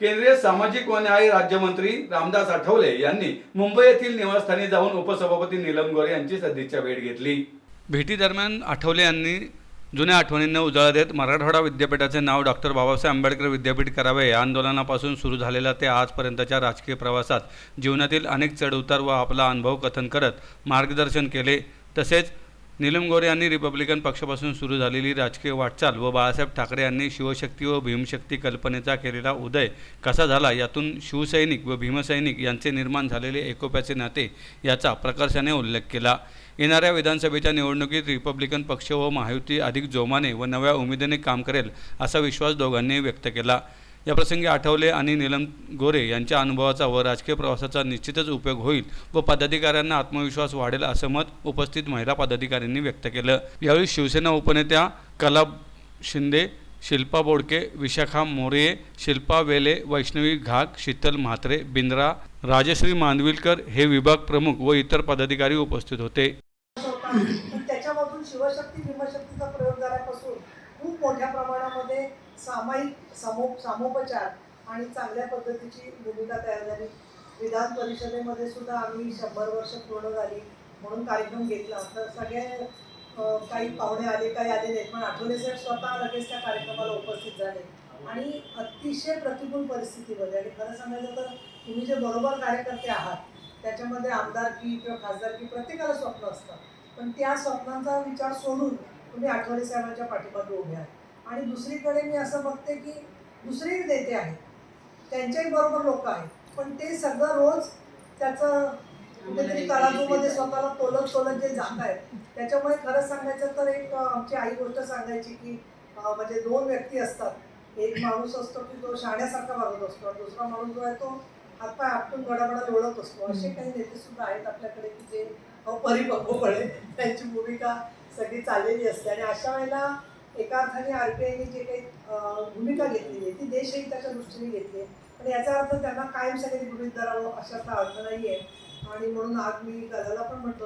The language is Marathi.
केंद्रीय सामाजिक व न्याय राज्यमंत्री रामदास आठवले यांनी मुंबई येथील निवासस्थानी जाऊन उपसभापती नीलम गोरे यांची सदिच्छा भेट घेतली. भेटीदरम्यान आठवले यांनी जुन्या आठवणींना उजाळा देत मराठवाडा विद्यापीठाचे नाव डॉक्टर बाबासाहेब आंबेडकर विद्यापीठ करावे या आंदोलनापासून सुरू झालेल्या ते आजपर्यंतच्या राजकीय प्रवासात जीवनातील अनेक चढउतार व आपला अनुभव कथन करत मार्गदर्शन केले. तसेच नीलम गोरे यांनी रिपब्लिकन पक्षापासून सुरू झालेली राजकीय वाटचाल व बाळासाहेब ठाकरे यांनी शिवशक्ती व भीमशक्ती कल्पनेचा केलेला उदय कसा झाला यातून शिवसैनिक व भीमसैनिक यांचे निर्माण झालेले एकोप्याचे नाते याचा प्रकर्षाने उल्लेख केला. येणाऱ्या विधानसभेच्या निवडणुकीत रिपब्लिकन पक्ष व महायुती अधिक जोमाने व नव्या उमेदीने काम करेल असा विश्वास दोघांनी व्यक्त केला. याप्रसंगी आठवले आणि नीलम गोरे यांच्या अनुभवाचा व राजकीय प्रवासाचा निश्चितच उपयोग होईल व पदाधिकाऱ्यांना आत्मविश्वास वाढेल असं मत उपस्थित महिला पदाधिकाऱ्यांनी व्यक्त केलं. यावेळी शिवसेना उपनेत्या कला शिंदे शिल्पा बोडके विशाखा मोरे शिल्पा वेले वैष्णवी घाग शीतल म्हात्रे बिंद्रा राजश्री मांदविलकर हे विभाग प्रमुख व इतर पदाधिकारी उपस्थित होते. त्याच्यामधून शिवशक्ती भीमशक्तीचा प्रयोग झाल्यापासून खूप मोठ्या प्रमाणामध्ये सामायिक समो सामोपचार आणि चांगल्या पद्धतीची भूमिका तयार झाली. विधान परिषदेमध्ये सुद्धा आम्ही शंभर वर्ष पूर्ण झाली म्हणून कार्यक्रम घेतला. तर सगळे काही पाहुणे आले काही आले नाहीत. पण आठवले साहेब स्वतः लगेच त्या कार्यक्रमाला उपस्थित झाले. आणि अतिशय प्रतिकूल परिस्थितीमध्ये आणि खरं सांगायचं तर तुम्ही जे बरोबर कार्यकर्ते आहात त्याच्यामध्ये आमदारकी किंवा खासदारकी प्रत्येकाला स्वप्न असतं. पण त्या स्वप्नांचा विचार सोडून तुम्ही आठवले साहेबांच्या पाठीमागे उभे आहात. आणि दुसरीकडे मी असं बघते की दुसरेही नेते आहेत. त्यांच्याही बरोबर लोक आहेत. पण ते सगळं रोज त्याचं कुठेतरी तराजूमध्ये स्वतःला तोलत तोलत जे जात आहेत त्याच्यामुळे खरं सांगायचं तर एक आमची आई गोष्ट सांगायची की म्हणजे दोन व्यक्ती असतात. एक माणूस असतो की तो शाण्यासारखा वागत असतो आणि दुसरा माणूस जो आहे तो हातपाय आपटून गडाबडा लोळत असतो. असे काही नेते सुद्धा आहेत आपल्याकडे की जे अपरिपक्वपणे त्यांची भूमिका सगळी चाललेली असते. आणि अशा वेळेला एका अर्थाने आर पी आयने जे काही भूमिका घेतलेली आहे ती देशहिताच्या दृष्टीने घेतली आहे. पण याचा अर्थ त्यांना कायमसाठी गृहित धरावं अशाचा अर्थ नाही आहे आणि म्हणून आज मी गजाला पण म्हटलं